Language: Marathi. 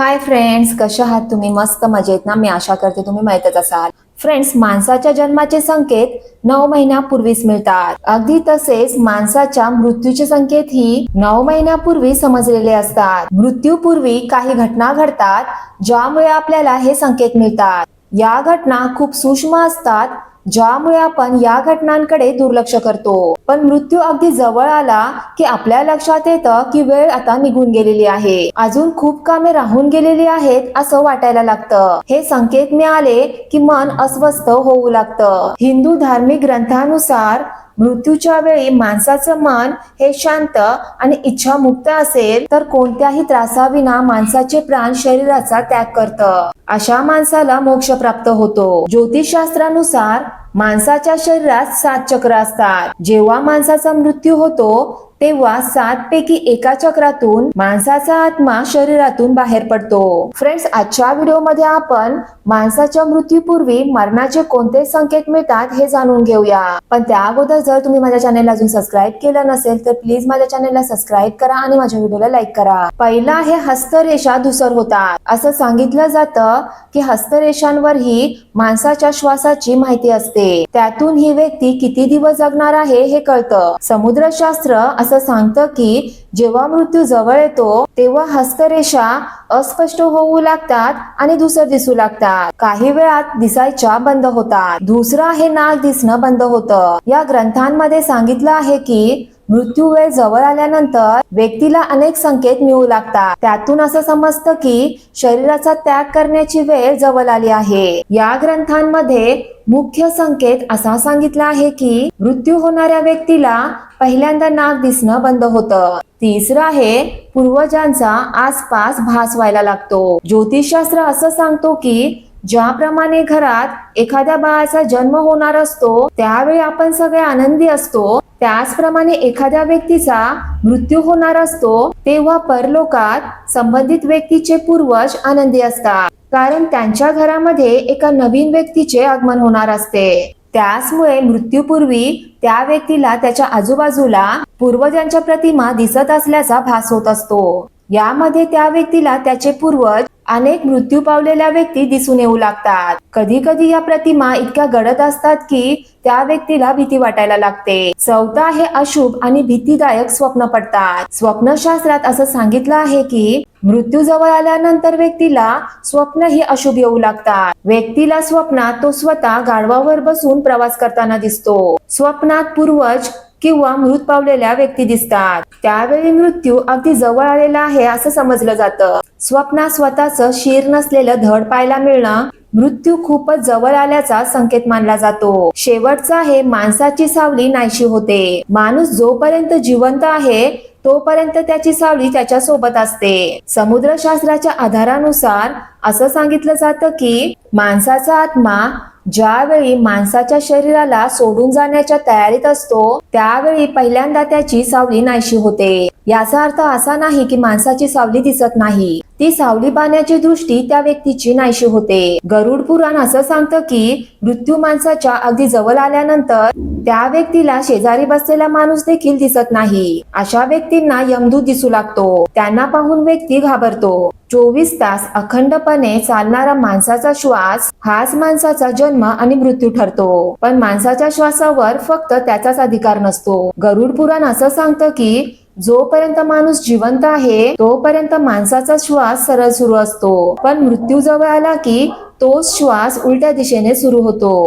हाय फ्रेंड्स कशा आहात तुम्ही? मस्त मजेत ना? मी आशा करते तुम्ही माहीतच असाल. फ्रेंड्स माणसाच्या जन्माचे संकेत नऊ महिन्यापूर्वीच मिळतात. अगदी तसेच माणसाच्या मृत्यूचे संकेत ही नऊ महिन्यापूर्वी समजलेले असतात. मृत्यूपूर्वी काही घटना घडतात ज्यामुळे आपल्याला हे संकेत मिळतात. या घटना खूप सूक्ष्म असतात ज्यामुळे आपण या घटनांकडे दुर्लक्ष करतो. पण मृत्यू अगदी जवळ आला की आपल्या लक्षात येतं की वेळ आता निघून गेलेली आहे. अजून खूप कामे राहून गेलेली आहेत असं वाटायला लागतं. हे संकेत मिळाले की मन अस्वस्थ होऊ लागतं. हिंदू धार्मिक ग्रंथानुसार मृत्यूच्या वेळी माणसाचं मन हे शांत आणि इच्छामुक्त असेल तर कोणत्याही त्रासाविना माणसाचे प्राण शरीराचा त्याग करतं. अशा माणसाला मोक्ष प्राप्त होतो. ज्योतिषशास्त्रानुसार माणसाच्या शरीरात सात चक्र असतात. जेव्हा माणसाचा मृत्यू होतो तेव्हा सात पैकी एका चक्रातून माणसाचा आत्मा शरीरातून बाहेर पडतो. फ्रेंड्स आजच्या व्हिडिओमध्ये आपण माणसाच्या मृत्यूपूर्वी मरणाचे कोणते संकेत मिळतात हे जाणून घेऊया. पण त्या अगोदर जर तुम्ही माझ्या चॅनेलला अजून सबस्क्राईब केलं नसेल तर प्लीज माझ्या चॅनेलला सबस्क्राईब करा आणि माझ्या व्हिडिओला लाईक करा. पहिला आहे हस्तरेषा धुसर होतात. असं सांगितलं जातं की हस्तरेषांवरही माणसाच्या श्वासाची माहिती असते. त्यातून ही व्यक्ती किती दिवस जगणार आहे हे कळतं. समुद्रशास्त्र असं सांगतं की जेव्हा मृत्यू जवळ येतो तेव्हा हस्तरेषा अस्पष्ट होऊ लागतात आणि धुसर दिसू लागतात. काही वेळात दिसायच्या बंद होतात. दुसरं हे नाक दिसणं बंद होतं. या ग्रंथांमध्ये सांगितलं आहे की मृत्यू वेळ जवळ आल्यानंतर व्यक्तीला अनेक संकेत मिळू लागतात. त्यातून असं समजतं की शरीराचा त्याग करण्याची वेळ जवळ आली आहे. या ग्रंथांमध्ये मुख्य संकेत असा सांगितला आहे की मृत्यू होणाऱ्या व्यक्तीला पहिल्यांदा नाक दिसणं बंद होतं. तिसरं आहे पूर्वजांचा आसपास भास व्हायला लागतो. ज्योतिषशास्त्र असं सांगतो की ज्याप्रमाणे घरात एखाद्या बाळाचा जन्म होणार असतो त्यावेळी आपण सगळे आनंदी असतो. त्याचप्रमाणे एखाद्या व्यक्तीचा मृत्यू होणार असतो तेव्हा परलोकात संबंधित व्यक्तीचे पूर्वज आनंदी असतात. कारण त्यांच्या घरामध्ये एका नवीन व्यक्तीचे आगमन होणार असते. त्याचमुळे मृत्यूपूर्वी त्या व्यक्तीला त्याच्या आजूबाजूला पूर्वजांच्या प्रतिमा दिसत असल्याचा भास होत असतो. यामध्ये त्या व्यक्तीला त्याचे पूर्वज अनेक मृत्यू पावलेल्या व्यक्ती दिसून येऊ लागतात. कधी कधी या प्रतिमा इतक्या गडद असतात की त्या व्यक्तीला भीती वाटायला लागते. चौथा हे अशुभ आणि भीतीदायक स्वप्न पडतात. स्वप्नशास्त्रात असं सांगितलं आहे की मृत्यू जवळ आल्यानंतर व्यक्तीला स्वप्न ही अशुभ येऊ लागतात. व्यक्तीला स्वप्नात तो स्वतः गाढवावर बसून प्रवास करताना दिसतो. स्वप्नात पूर्वज किंवा मृत पावलेल्या व्यक्ती दिसतात. त्यावेळी मृत्यू अगदी जवळ आलेला आहे असं समजलं जातं. स्वप्नात स्वतःच शिर नसलेलं धड पाहायला मिळणं मृत्यू खूपच जवळ आल्याचा संकेत मानला जातो. शेवटचा हे माणसाची सावली नाहीशी होते. माणूस जोपर्यंत जिवंत आहे तोपर्यंत त्याची सावली त्याच्या सोबत असते. समुद्रशास्त्राच्या आधारानुसार असं सांगितलं जातं की माणसाचा आत्मा ज्यावेळी माणसाच्या शरीराला सोडून जाण्याच्या तयारीत असतो त्यावेळी पहिल्यांदा त्याची सावली नाहीशी होते. याचा अर्थ असा नाही की माणसाची सावली दिसत नाही. ती सावली पाहण्याची दृष्टी त्या व्यक्तीची नाहीशी होते. गरुड पुराण असं सांगतं की मृत्यू माणसाच्या अगदी जवळ आल्यानंतर त्या व्यक्तीला शेजारी बसलेला माणूस देखील दिसत नाही. अशा व्यक्तींना यमदूत दिसू लागतो. त्यांना पाहून व्यक्ती घाबरतो. चोवीस तास अखंडपणे चालणारा माणसाचा श्वास हाच माणसाचा जन्म आणि मृत्यू ठरतो. पण माणसाच्या श्वासावर फक्त त्याचाच अधिकार नसतो. गरुड पुराण असं सांगतं की जोपर्यंत माणूस जिवंत आहे तोपर्यंत माणसाचा श्वास सरळ सुरू असतो. पण मृत्यू जवळ आला की तोच श्वास उलट्या दिशेने सुरू होतो.